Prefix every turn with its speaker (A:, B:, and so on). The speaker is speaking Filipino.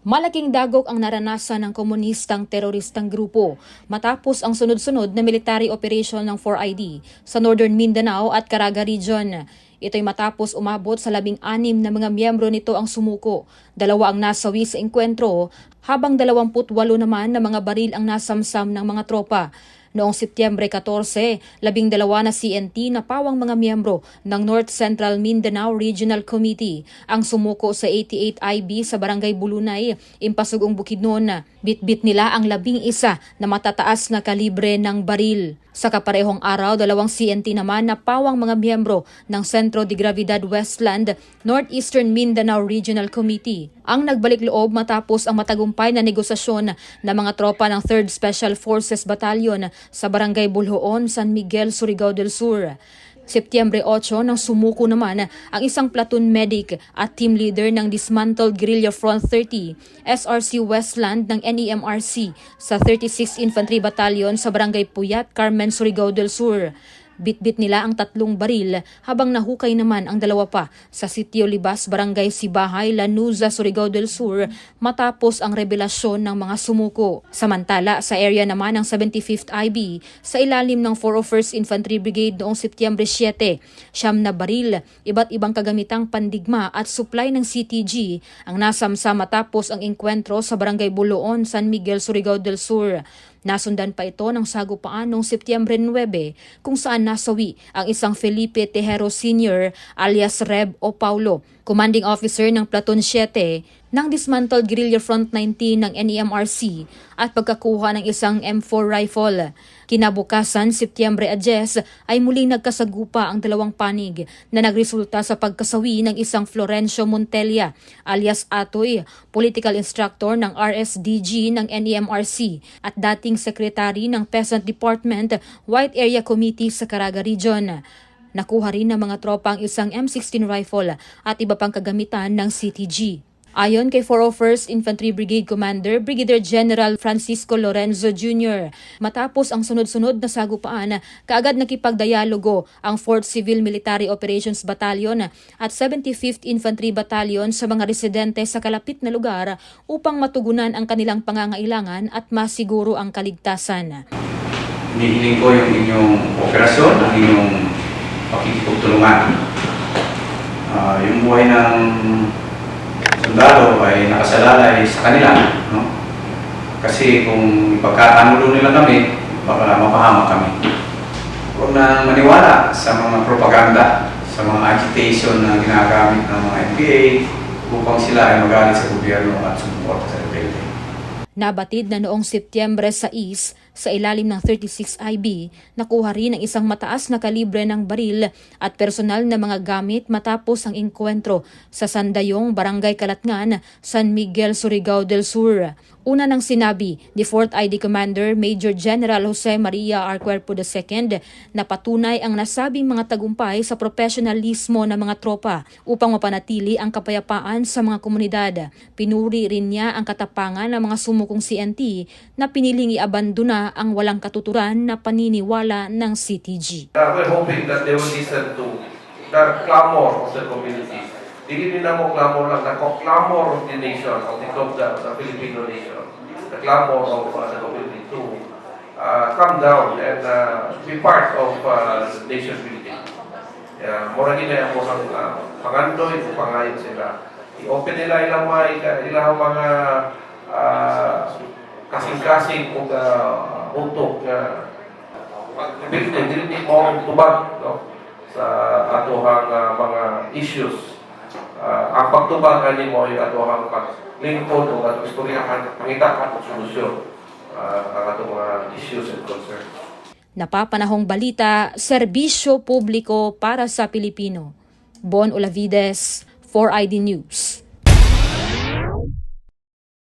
A: Malaking dagok ang naranasan ng komunistang teroristang grupo matapos ang sunod-sunod na military operation ng 4ID sa Northern Mindanao at Caraga Region. Ito'y matapos umabot sa labing-anim na mga miyembro nito ang sumuko. Dalawa ang nasawi sa engkwentro habang 28 naman na mga baril ang nasamsam ng mga tropa. Noong Setyembre 14, labing dalawa na CNT na pawang mga miyembro ng North Central Mindanao Regional Committee ang sumuko sa 88 IB sa Barangay Bulunay, Impasugong Bukidnon. Bitbit nila ang labing isa na matataas na kalibre ng baril. Sa kaparehong araw, dalawang CNT naman na pawang mga miyembro ng Centro de Gravidad Westland Northeastern Mindanao Regional Committee ang nagbalik loob matapos ang matagumpay na negosasyon ng mga tropa ng 3rd Special Forces Battalion sa Barangay Bulhoon, San Miguel, Surigao del Sur. Setyembre 8 nang sumuko naman ang isang platoon medic at team leader ng Dismantled Guerrilla Front 30, SRC Westland ng NEMRC sa 36 Infantry Battalion sa Barangay Puyat, Carmen, Surigao del Sur. Bitbit nila ang tatlong baril habang nahukay naman ang dalawa pa sa Sitio Libas, Barangay Sibahay, Lanuza, Surigao del Sur matapos ang revelasyon ng mga sumuko. Samantala, sa area naman ng 75th IB, sa ilalim ng 401st Infantry Brigade noong Setyembre 7, siyam na baril, iba't ibang kagamitang pandigma at supply ng CTG ang nasamsa matapos ang engkwentro sa Barangay Buloon, San Miguel, Surigao del Sur. Nasundan pa ito ng sagupaan noong Setyembre 9 kung saan nasawi ang isang Felipe Tejero Sr. alias Reb o Paulo, commanding officer ng Platoon 7 ng Dismantled Guerrilla Front 19 ng NEMRC at pagkakuha ng isang M4 rifle. Kinabukasan, Setyembre 10 ay muling nagkasagupa ang dalawang panig na nagresulta sa pagkasawi ng isang Florencio Montella alias Atoy, political instructor ng RSDG ng NEMRC at dating secretary ng Peasant Department White Area Committee sa Caraga Region. Nakuha rin ng mga tropa ang isang M16 rifle at iba pang kagamitan ng CTG. Ayon kay 401st Infantry Brigade Commander Brigadier General Francisco Lorenzo Jr., matapos ang sunod-sunod na sagupaan, kaagad nakipagdialogo ang 4th Civil Military Operations Battalion at 75th Infantry Battalion sa mga residente sa kalapit na lugar upang matugunan ang kanilang pangangailangan at masiguro ang kaligtasan.
B: Hinihiling ko yung inyong operasyon, ang inyong pakikipagtulungan. Ah, yung buhay ng sundalo ay nakasalalay sa kanila. No? Kasi kung ipagkakanulo nila kami, baka mapahamak kami. Huwag na maniwala sa mga propaganda, sa mga agitation na ginagamit ng mga NPA upang sila ay magalit sa gobyerno at sumuporta sa rebelde.
A: Nabatid na noong Setyembre 6 sa ilalim ng 36 IB, nakuha rin ang isang mataas na kalibre ng baril at personal na mga gamit matapos ang engkwentro sa Sandayong, Barangay Kalatngan, San Miguel, Surigao del Sur. Una nang sinabi ni 4th ID Commander Major General Jose Maria R. II na patunay ang nasabing mga tagumpay sa profesionalismo ng mga tropa upang mapanatili ang kapayapaan sa mga komunidad. Pinuri rin niya ang katapangan ng mga sumukong CNT na piniling iabandona ang walang katuturan na paniniwala ng CTG.
C: Uh, we're hoping that they will listen to the clamor of the community. Hindi nila mo clamor lang, the clamor of the nation, of the, of the, the Filipino nation. The clamor of uh, the community to uh, come down and uh, be part of uh, nation building. Yeah, mura gina mo ng uh, pangandoy, pangayon sila. I-open nila ilang mga, ilang mga uh, kasing-kasing o uh, utok na pagbibitin, dili mo tubag no, sa atohang uh, mga issues. Uh, ang pagtubag ani mo yung atohang paglingkod o at istoryahan, pangitakan o solusyon uh, ang atong mga issues and concerns.
A: Napapanahong balita, serbisyo publiko para sa Pilipino. Bon Olavides, 4ID News.